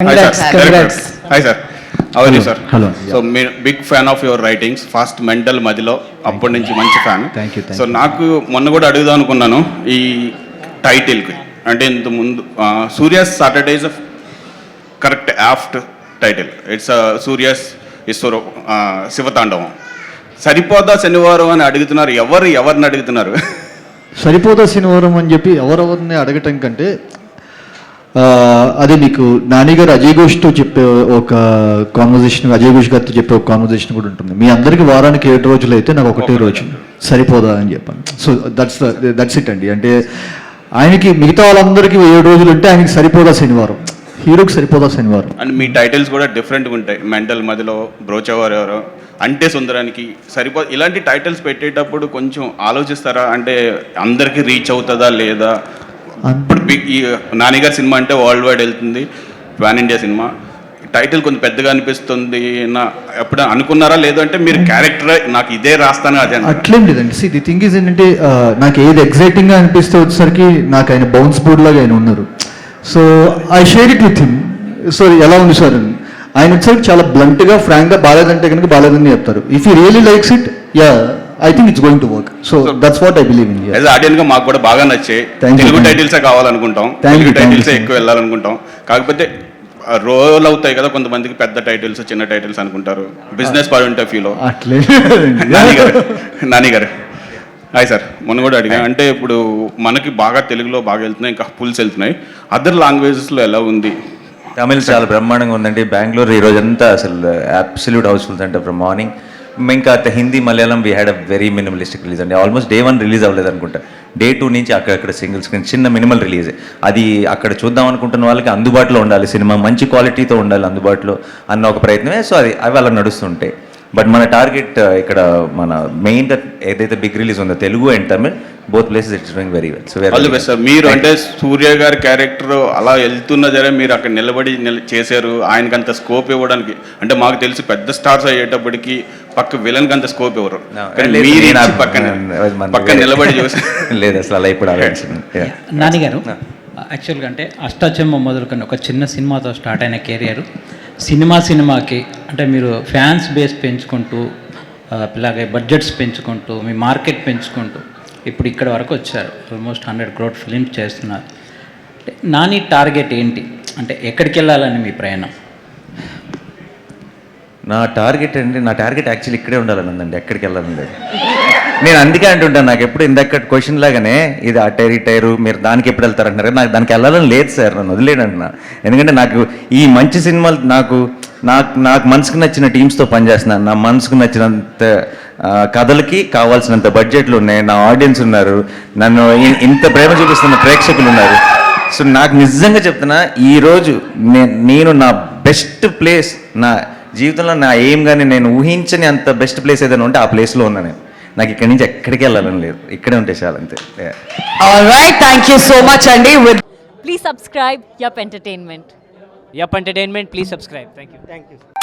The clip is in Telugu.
Hi sir sir Hello. So me big fan of your writings first mental మదిలో అప్పటి నుంచి మంచి ఫ్యాన్ సో నాకు మొన్న కూడా అడుగుదాం అనుకున్నాను ఈ టైటిల్కి. అంటే ఇంత ముందు Surya's Saturdays correct apt title. It's Surya's ఈశ్వర శివతాండవం. సరిపోదా శనివారం అని అడుగుతున్నారు ఎవరు ఎవరిని అడుగుతున్నారు? సరిపోదా శనివారం అని చెప్పి ఎవరెవరిని అడగటం కంటే అదే మీకు నానిగారు అజయ్ ఘోష్తో చెప్పే ఒక కాన్వర్జేషన్ అజయ్ ఘోష్ గారితో చెప్పే ఒక కాన్వర్జేషన్ కూడా ఉంటుంది. మీ అందరికి వారానికి ఏడు రోజులు అయితే నాకు ఒకటే రోజు సరిపోదా అని చెప్పాను. సో దట్స్ దట్స్ ఇట్ అండి. అంటే ఆయనకి మిగతా వాళ్ళందరికీ ఏడు రోజులు ఉంటే ఆయనకి సరిపోదా శనివారం? హీరోకి సరిపోదా శనివారం? అండ్ మీ టైటిల్స్ కూడా డిఫరెంట్గా ఉంటాయి. మెంటల్ మదిలో బ్రోచేవారు ఎవరో అంటే సుందరానికి సరిపో ఇలాంటి టైటిల్స్ పెట్టేటప్పుడు కొంచెం ఆలోచిస్తారా? అంటే అందరికీ రీచ్ అవుతుందా లేదా? ఇప్పుడు ఈ నానిగారి సినిమా అంటే వరల్డ్ వైడ్ వెళ్తుంది పాన్ ఇండియా సినిమా. టైటిల్ కొంచెం పెద్దగా అనిపిస్తుంది నా ఎప్పుడు అనుకున్నారా లేదు అంటే మీరు క్యారెక్టర్ నాకు ఇదే రాస్తాను అదే అట్లేం లేదండి. సి ది థింగ్ ఇస్ ఏంటంటే నాకు ఏది ఎగ్జైటింగ్గా అనిపిస్తే వచ్చేసరికి నాకు ఆయన బౌన్స్ బోర్డ్ లాగా ఆయన ఉన్నారు. So I share it with him so ఎలా ఉంది సార్ అని. ఆయన వచ్చేసరికి చాలా బ్లంట్గా ఫ్రాంక్గా బాగాలేదంటే కనుక బాగాలేదని చెప్తారు. If you really likes it ya I think it's going to work so that's what I believe in as ఆడియన్స్గా మాకు కూడా బాగా నచ్చాయి తెలుగు. టైటిల్సే కావాలనుకుంటాం తెలుగు టైటిల్సే. ఎక్కువ వెళ్ళాలనుకుంటాం. కాకపోతే రోల్ అవుతాయి కదా కొంతమందికి పెద్ద టైటిల్స్ చిన్న టైటిల్స్ అనుకుంటారు. బిజినెస్ పాయింట్ ఆఫ్ వ్యూలో అట్లే నాని గారు నాని గారు. హాయ్ సార్ మొన్న కూడా అడిగా అంటే ఇప్పుడు మనకి బాగా తెలుగులో బాగా వెళ్తున్నాయి ఇంకా పుల్స్ వెళ్తున్నాయి. అదర్ లాంగ్వేజెస్లో ఎలా ఉంది? తమిళ్ చాలా బ్రహ్మాండంగా ఉందండి. బెంగళూరు ఈ రోజంతా అసలు అబ్సల్యూట్ హౌస్ఫుల్స్ అంటే ఫ్రమ్ మార్నింగ్ ఇంకా అత Hindi Malayalam we had a very minimalistic release అండి. ఆల్మోస్ట్ డే వన్ రిలీజ్ అవ్వలేదు అనుకుంటా. డే టూ నుంచి అక్కడక్కడ సింగిల్ స్క్రీన్ చిన్న మినిమల్ రిలీజ్ అది అక్కడ చూద్దాం అనుకుంటున్న వాళ్ళకి అందుబాటులో ఉండాలి సినిమా మంచి క్వాలిటీతో ఉండాలి అందుబాటులో అన్న ఒక ప్రయత్నమే. సో అది అవి అలా నడుస్తుంటాయి. బట్ మన టార్గెట్ ఇక్కడ మన మెయిన్గా ఏదైతే బిగ్ రిలీజ్ ఉందో Telugu and Tamil both places it's doing very well so all sir మీరు అంటే సూర్య గారి క్యారెక్టర్ అలా వెళ్తున్న జరే మీరు అక్కడ నిలబడి నిల- చేశారు. ఆయనకి అంత స్కోప్ ఇవ్వడానికి. అంటే మాకు తెలిసి పెద్ద స్టార్స్ అయ్యేటప్పటికి పక్క విలన్ అంత స్కోప్ ఇచ్చి పక్కన నిలబడి చూసి లేదు అసలు అలా ఇప్పుడు ఆలోచించను. Yeah. నానిగారు యాక్చువల్గా అంటే అష్టాచెమ్మ మొదలుకొని ఒక చిన్న సినిమాతో స్టార్ట్ అయిన కెరియర్. సినిమా సినిమాకి అంటే మీరు ఫ్యాన్స్ బేస్ పెంచుకుంటూ ఇలాగే బడ్జెట్స్ పెంచుకుంటూ మీ మార్కెట్ పెంచుకుంటూ ఇప్పుడు ఇక్కడ వరకు వచ్చారు. ఆల్మోస్ట్ హండ్రెడ్ క్రోడ్ ఫిలిమ్స్ చేస్తున్నారు. అంటే నాని టార్గెట్ ఏంటి? అంటే ఎక్కడికి వెళ్ళాలని మీ ప్రయాణం? నా టార్గెట్ అండి నా టార్గెట్ యాక్చువల్లీ ఇక్కడే ఉండాలనుందండి ఎక్కడికి వెళ్ళాలండి. నేను అందుకే అంటుంటాను నాకు ఎప్పుడు ఇందాక క్వశ్చన్ లాగానే ఇది ఆ టైర్ ఈ టైరు మీరు దానికి ఎప్పుడు వెళ్తారంటున్నారు నాకు దానికి వెళ్ళాలని లేదు సార్ నన్ను వదిలేడు ఎందుకంటే నాకు ఈ మంచి సినిమాలు నాకు నాకు నాకు మనసుకు నచ్చిన టీమ్స్తో పనిచేస్తున్నాను నా మనసుకు నచ్చినంత కథలకి కావాల్సినంత బడ్జెట్లు ఉన్నాయి. నా ఆడియన్స్ ఉన్నారు. నన్ను ఇంత ప్రేమ చూపిస్తున్న ప్రేక్షకులు ఉన్నారు. సో నాకు నిజంగా చెప్తున్నా ఈరోజు నేను నా బెస్ట్ ప్లేస్ నా జీవితంలో నా ఏం కానీ నేను ఊహించని అంత బెస్ట్ ప్లేస్ ఏదైనా ఉంటే ఆ ప్లేస్లో ఉన్నా నేను. నాకు ఇక్కడి నుంచి ఎక్కడికి వెళ్ళాలని లేదు. ఇక్కడే ఉంటే చాలు అంతే. Right thank you so much అండి with please subscribe yup entertainment yup entertainment please subscribe thank you thank you